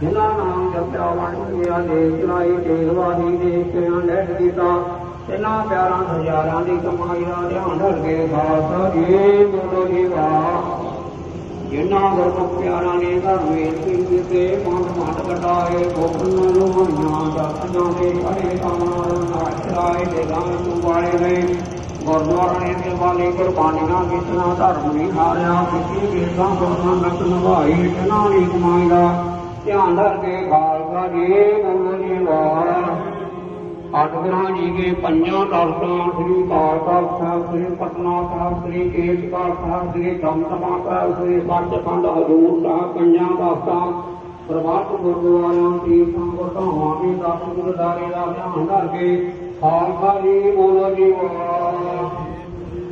ਜਿਨ੍ਹਾਂ ਨਾਮ ਜਪਿਆ ਵਣ ਗਿਆ ਦੇ ਚਲਾਈ ਤੇਗਵਾਦੀ ਦੇ ਕਿਆਂ ਲੈਟ ਕੀਤਾ ਇਹਨਾਂ ਪਿਆਰਾਂ ਹਜ਼ਾਰਾਂ ਦੀ ਕਮਾਈ ਦਾ ਧਿਆਨ ਰੱਖ ਕੇ ਜੀ ਬੋਲੋ ਜੀ ਵਾਹ ਜਿਨ੍ਹਾਂ ਗੁਰਮੁਖ ਪਿਆਰਾਂ ਨੇ ਘਰ ਵੇਚ ਤੇ ਪੰਜ ਮੱਟ ਕਟਾਏ ਗੋਪਨਾਂ ਨੂੰ ਮਹੀਆਂ ਦਸਾਂ ਦੇ ਅੜੇ ਕਾਮਾਂ ਨਾਚਰਾਏ ਦੇ ਗਾਂ ਨੂੰ ਵਾਲੇ ਨੇ। ਗੁਰਦੁਆਰਾ ਨੇ ਤੇ ਵਾਲੇ ਕੁਰਬਾਨੀਆਂ ਕੀਤੀਆਂ, ਧਰਮ ਨਹੀਂ ਹਾਰਿਆ ਕਿਸੇ ਵੇਦਾਂ ਗੁਰਦਾਂ ਨਕ ਨਿਭਾਈ, ਇਹਨਾਂ ਦੀ ਕਮਾਈ ਦਾ ਧਿਆਨ ਰੱਖ ਕੇ ਖਾਲਸਾ ਜੀ ਬੋਲੋ ਜੀ ਵਾਹ ਅਠਗੁਰਾਂ ਜੀ ਕੇ ਪੰਜਾਂ ਤਖਤਾਂ ਸ੍ਰੀ ਅਕਾਲ ਸਾਹਿਬ, ਸ੍ਰੀ ਪਟਨਾ ਸਾਹਿਬ, ਸ੍ਰੀ ਕੇਸਗੜ੍ਹ ਸਾਹਿਬ, ਸ੍ਰੀ ਦਮਦਮਾ ਸਾਹਿਬ ਸ੍ਰੀ ਸੱਚਖੰਡ ਹਜ਼ੂਰ ਸਾਹਿਬ, ਪੰਜਾਂ ਤਖਤਾਂ ਪ੍ਰਵਾਤ ਗੁਰਦੁਆਰਿਆਂ ਦੀ ਸੰਗਤਾਂ ਦੀ ਦਸ ਗੁਰਦਾਰੇ ਦਾ ਧਿਆਨ ਕਰਕੇ ਖਾਲਸਾ ਜੀ ਬੋਲੋ ਜੀ ਦੀ ਰਵਾਜ ਵਾਹਿਗੁਰੂ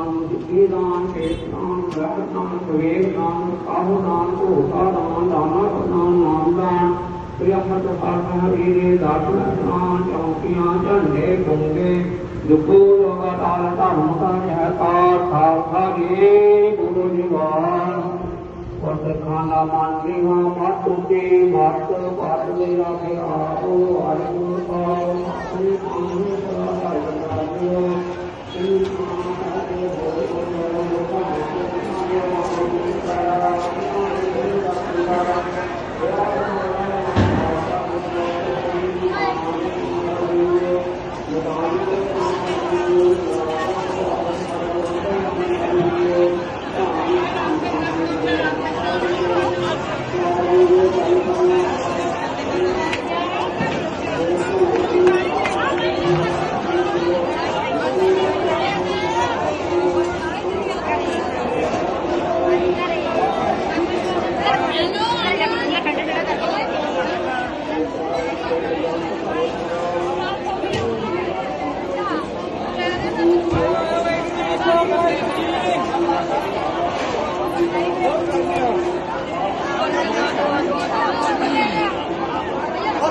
दान बुद्धि दान दान दान विवेक दान साधु दान घोषा दान दाना दान मान दान प्रियमत वीरे दातुल दान चौकियाँ झंडे गुंगे दुखो लगातार धर्म का निहकार खालसा गे गुरु निवार वर्त खाना मान लिवा मातु के मात पात मेरा के आओ आयो आओ आयो आयो आयो before this.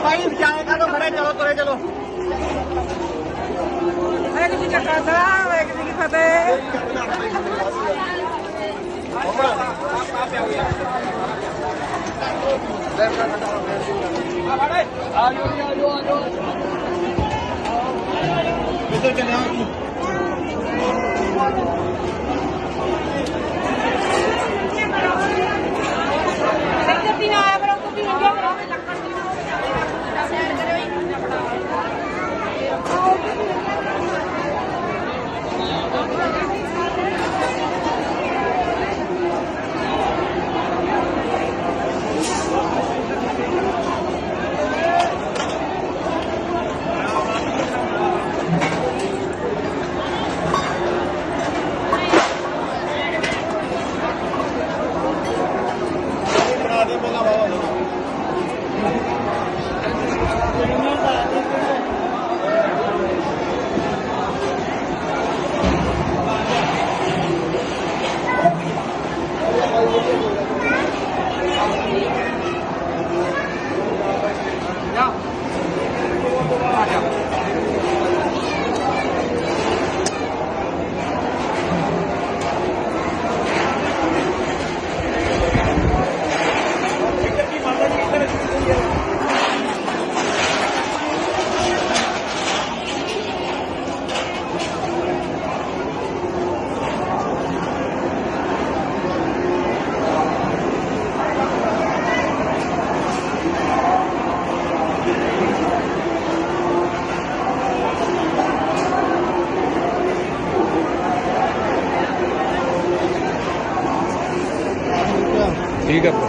भाई जाएगा तो खड़े चलो तुरे चलो वाहगुरु जी का खालसा वाहगुरु जी की फतेह आ जाओ आ जाओ आ जाओ इधर चले आओ Gracias. Liga. Pues.